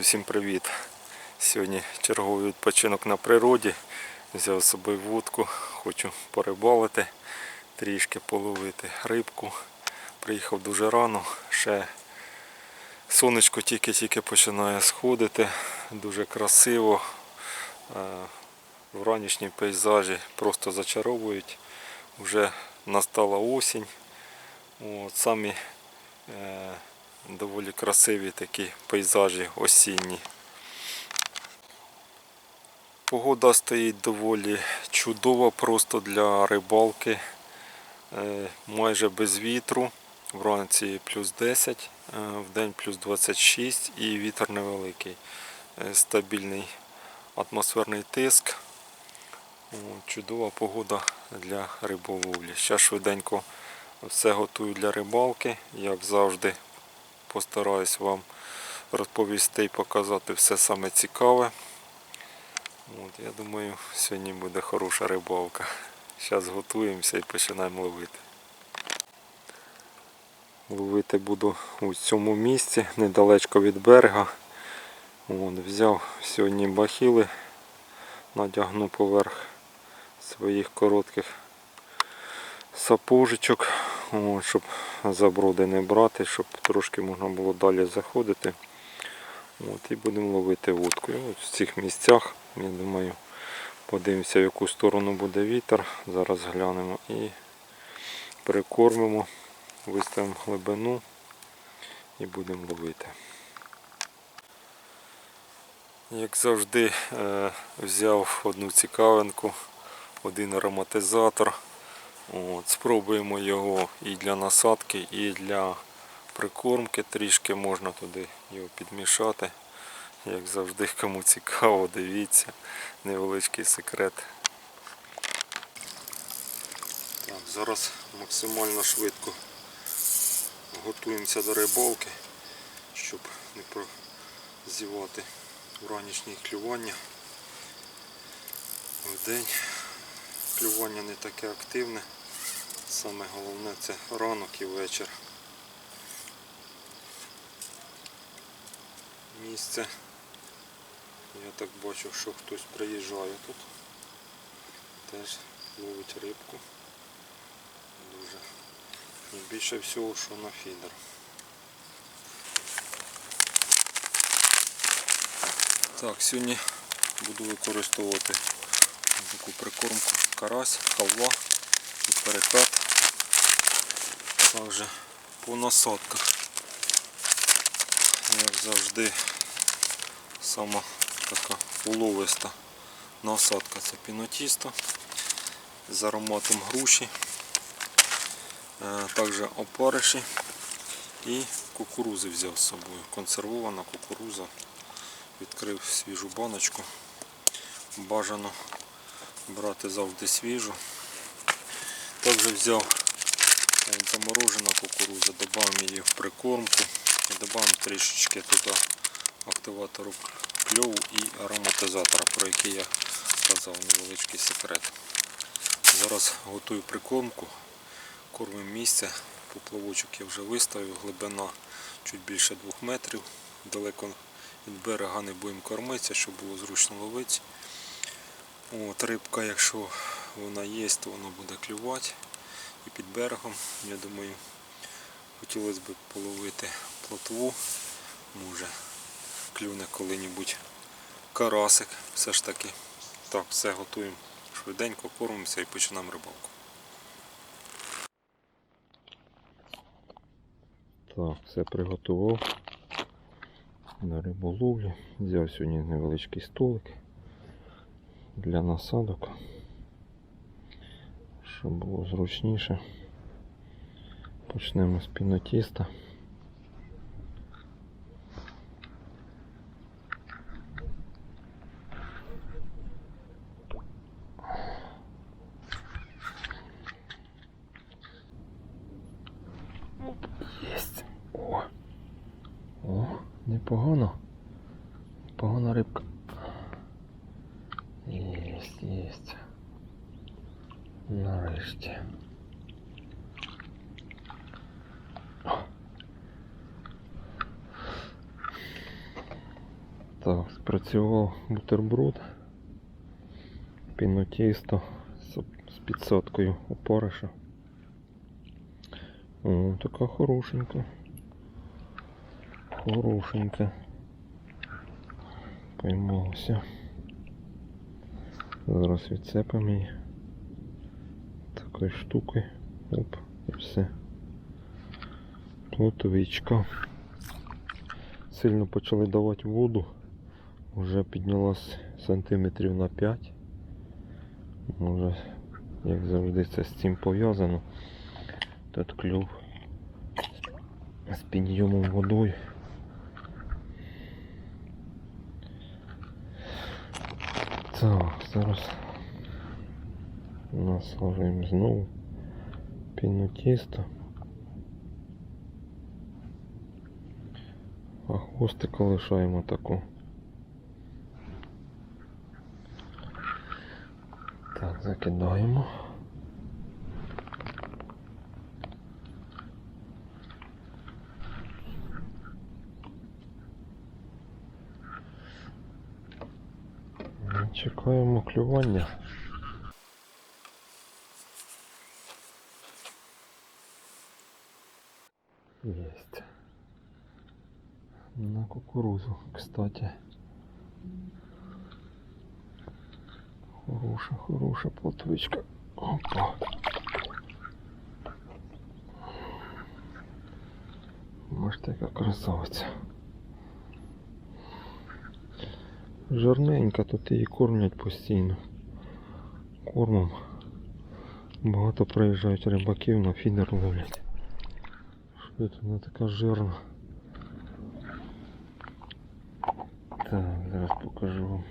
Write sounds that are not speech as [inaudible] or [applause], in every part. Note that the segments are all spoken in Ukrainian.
всім привіт! Сьогодні черговий відпочинок на природі. Взяв з собою вудку, хочу порибалити, трішки половити рибку. Приїхав дуже рано, ще сонечко тільки-тільки починає сходити, дуже красиво. Е, Вранішні пейзажі просто зачаровують. Вже настала осінь. От, самі е, доволі красиві такі пейзажі осінні. Погода стоїть доволі чудова просто для рибалки. Е, майже без вітру. Вранці плюс 10, е, в день плюс 26 і вітер невеликий. Е, Стабільний атмосферний тиск. Чудова погода для риболовлі. Зараз швиденько все готую для рибалки. Як завжди, постараюсь вам розповісти і показати все саме цікаве. От, я думаю, сьогодні буде хороша рибалка. Зараз готуємося і починаємо ловити. Ловити буду у цьому місці, недалечко від берега. От, взяв сьогодні бахіли, надягну поверх своїх коротких сапожечок, от, щоб заброди не брати, щоб трошки можна було далі заходити. От, і будемо ловити вудку. І от в цих місцях, я думаю, подивимося, в яку сторону буде вітер. Зараз глянемо і прикормимо, виставимо глибину і будемо ловити. Як завжди, е, взяв одну цікавинку, один ароматизатор. От, спробуємо його і для насадки, і для прикормки. Трішки можна туди його підмішати. Як завжди, кому цікаво, дивіться. Невеличкий секрет. Так, зараз максимально швидко готуємося до рибалки, щоб не прозівати вранішнє клювання. В день клювання не таке активне. Саме головне це ранок і вечір. Місце. Я так бачу, що хтось приїжджає тут. Теж ловить рибку. Дуже. І більше всього, що на фідер. Так, сьогодні буду використовувати таку прикормку карась, халва і перекат. Також по насадках. Як завжди сама така уловиста насадка це пінотісто з ароматом груші, Е, також опариші і кукурузи взяв з собою. Консервована кукуруза. Відкрив свіжу баночку. Бажано брати завжди свіжу. Також взяв заморожена кукуруза, додав її в прикормку і додав трішечки туди активатору кльову і ароматизатора, про який я казав, невеличкий секрет. Зараз готую прикормку, кормим місце, поплавочок я вже виставив, глибина чуть більше 2 метрів, далеко від берега не будемо кормитися, щоб було зручно ловити. От, рибка, якщо вона є, то вона буде клювати і під берегом. Я думаю, хотілося б половити плотву, може клюне коли-небудь карасик все ж таки. Так, все готуємо швиденько, кормимося і починаємо рибалку. Так, все приготував на риболовлю. Взяв сьогодні невеличкий столик для насадок, щоб було зручніше. Почнемо з пінотіста. Єсть. О. О, непогано. Непогана рибка. Єсть, єсть. Нарешті. Спрацював бутерброд. Пінотісто з, підсадкою опариша. О, така хорошенька. Хорошенька. Поймався. Зараз відцепимо її. Такою штукою. Оп, і все. Плотовичка. Сильно почали давати воду. Вже піднялась сантиметрів на 5. Може, як завжди, це з цим пов'язано. Тут клюв з підйомом водою. Так, зараз насажуємо знову пінну тісто. А хвостика лишаємо таку. Так, закидаємо. Чекаємо клювання. Есть. На кукурузу, кстати. Хороша, хороша плотвичка. Опа. Може яка красавиця. Жирненька, тут її кормлять постійно. Кормом. Багато приїжджають рибаків на фідер ловлять. Що це вона така жирна? Так, зараз покажу вам.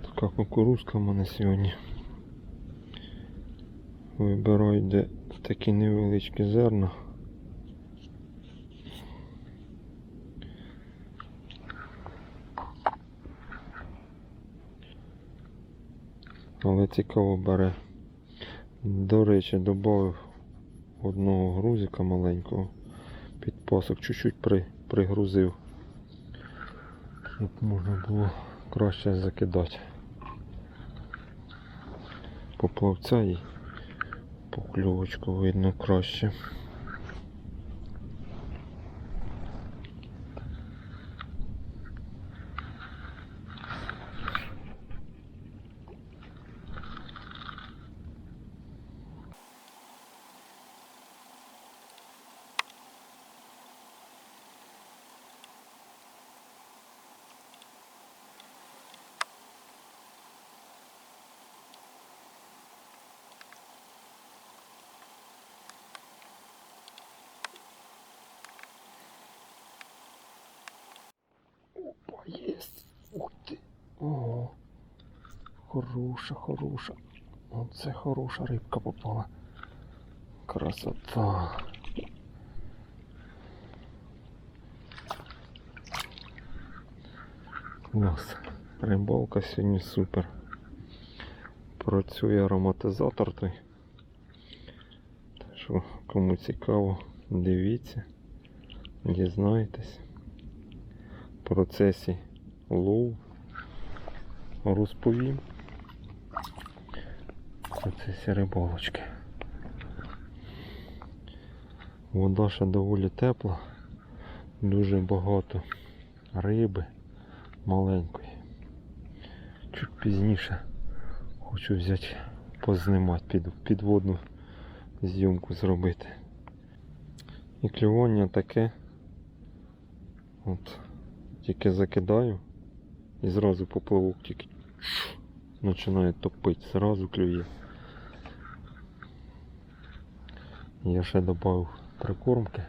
Така кукурузка в мене сьогодні. Вибираю, де такі невеличкі зерна. Але цікаво бере. До речі, додав одного грузика маленького під пасок, чуть-чуть при, пригрузив. Щоб можна було краще закидати. Поплавця і покльовочку видно краще. Есть. Ух ты. Ого. Хороша, хороша. Оце хороша рибка попала. Красота. Клас. Рибалка сьогодні супер. Працює ароматизатор той. Так що, кому цікаво, дивіться, дізнайтесь процесі лов розповім в процесі рибалочки. Вода ще доволі тепла, дуже багато риби маленької. Чуть пізніше хочу взяти познімати під, підводну зйомку зробити. І клювання таке. От тільки закидаю і зразу поплавок тільки починає топити, зразу клює. Я ще додав прикормки.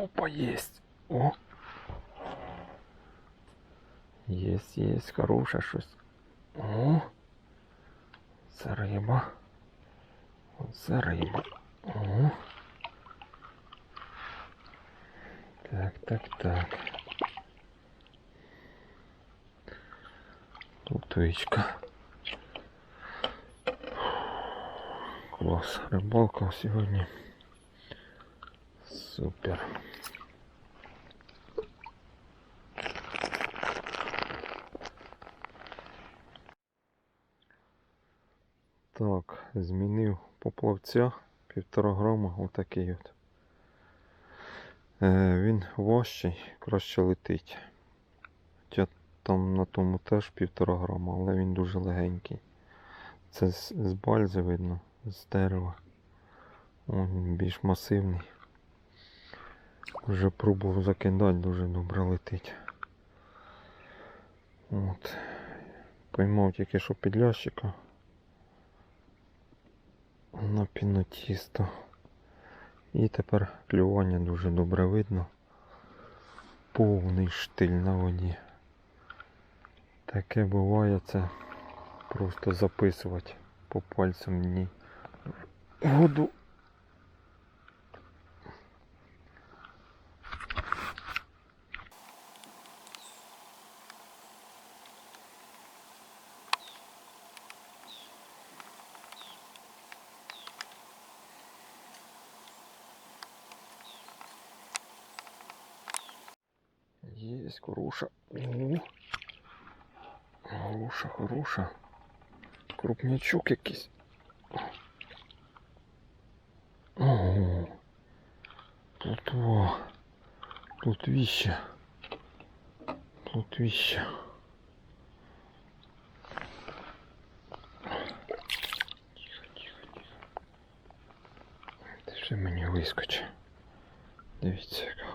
Опа, есть. О. Есть, есть, хороше щось. О. Це риба. Оце риба. О. Так, так, так. Плотвичка. Клас. Рибалка сьогодні. Супер. Змінив поплавця півтора грама, отакий от. Е, він важчий, краще летить. Хоча там на тому теж півтора грама, але він дуже легенький. Це з, з бальзи видно, з дерева. Він більш масивний. Вже пробував закидати, дуже добре летить. От. Поймав тільки що підлящика на пінотісто. І тепер клювання дуже добре видно. Повний штиль на воді. Таке буває це просто записувати по пальцям дні. Воду. Есть хороша. О, хороша, хороша. Крупнячок якийсь. Ого. Тут во. Тут віще. Тут віще. Тихо, тихо, тихо. Ти ще мені вискочи. Дивіться яка.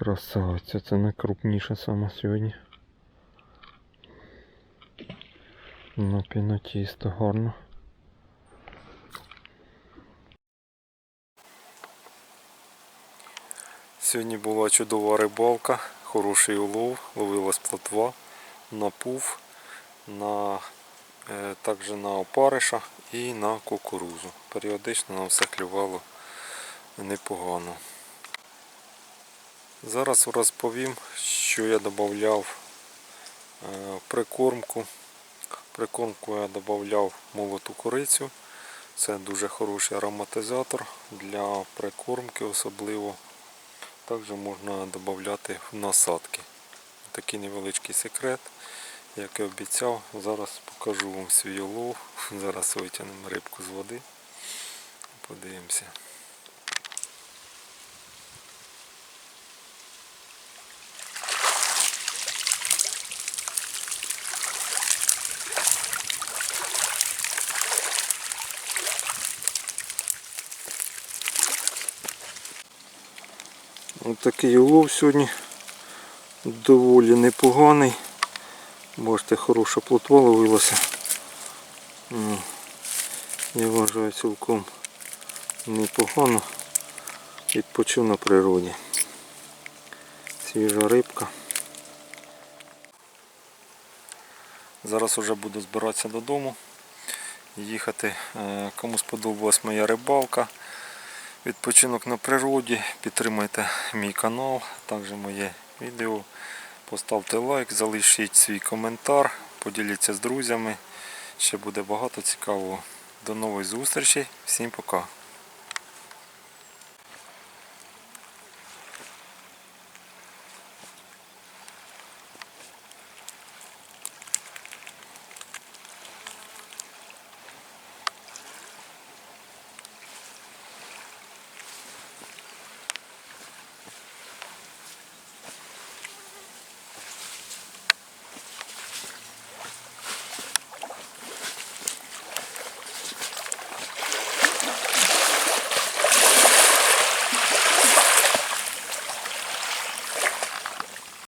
Красавиця, це найкрупніша саме сьогодні. На пінотісто гарно. Сьогодні була чудова рибалка, хороший улов, ловилась плотва, на пуф, на, е, також на опариша і на кукурузу. Періодично нам все клювало непогано. Зараз розповім, що я додавав прикормку. Прикормку я додавав молоту корицю. Це дуже хороший ароматизатор для прикормки особливо. Також можна додати в насадки. Такий невеличкий секрет, як і обіцяв. Зараз покажу вам свій улов. [laughs] Зараз витягнемо рибку з води. Подивимося. Такий улов сьогодні доволі непоганий. Бачите, хороша плотва ловилася. Я вважаю цілком непогано. Відпочив на природі. Свіжа рибка. Зараз вже буду збиратися додому. Їхати. Е, Кому сподобалась моя рибалка. Відпочинок на природі. Підтримайте мій канал, також моє відео. Поставте лайк, залишіть свій коментар, поділіться з друзями. Ще буде багато цікавого. До нових зустрічей. Всім пока.